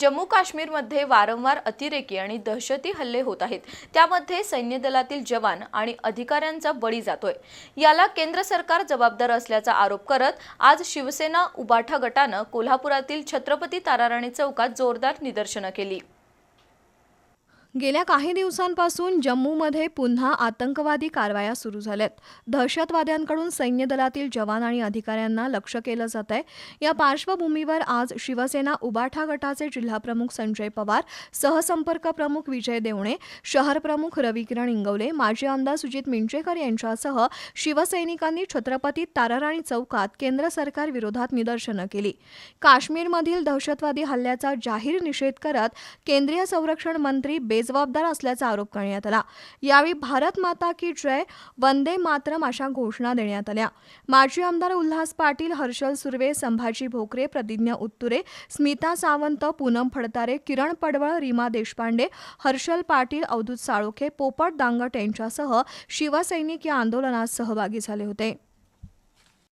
जम्मू काश्मीरमध्ये वारंवार अतिरेकी आणि दहशती हल्ले होत आहेत. त्यामध्ये सैन्य दलातील जवान आणि अधिकाऱ्यांचा बळी जातोय. याला केंद्र सरकार जबाबदार असल्याचा आरोप करत आज शिवसेना उबाठा गटानं कोल्हापुरातील छत्रपती ताराराणी चौकात जोरदार निदर्शनं केली. गेल्या काही दिवसांपासून जम्मूमध्ये पुन्हा आतंकवादी कारवाया सुरू झाल्यात. दहशतवाद्यांकडून सैन्य दलातील जवान आणि अधिकाऱ्यांना लक्ष केलं जात आहे. या पार्श्वभूमीवर आज शिवसेना उबाठा गटाचे जिल्हाप्रमुख संजय पवार सहसंपर्क प्रमुख विजय देवणे शहर प्रमुख रविकिरण इंगवले माजी आमदार सुजित मिंचेकर यांच्यासह शिवसैनिकांनी छत्रपती ताराराणी चौकात केंद्र सरकार विरोधात निदर्शनं केली. काश्मीरमधील दहशतवादी हल्ल्याचा जाहीर निषेध करत केंद्रीय संरक्षण मंत्री बे बेजबाबदार असल्याचा आरोप करण्यात आला. यावेळी भारत माता की जय वंदे मातरम अशा घोषणा देण्यात आल्या. माजी आमदार उल्हास पाटील हर्षल सुर्वे संभाजी भोकरे प्रतिज्ञा उत्तुरे स्मिता सावंत पूनम फडतारे किरण पडवळ रीमा देशपांडे हर्षल पाटील अवधूत साळोखे पोपट दांगट यांच्यासह शिवसैनिक या आंदोलनात सहभागी झाले होते.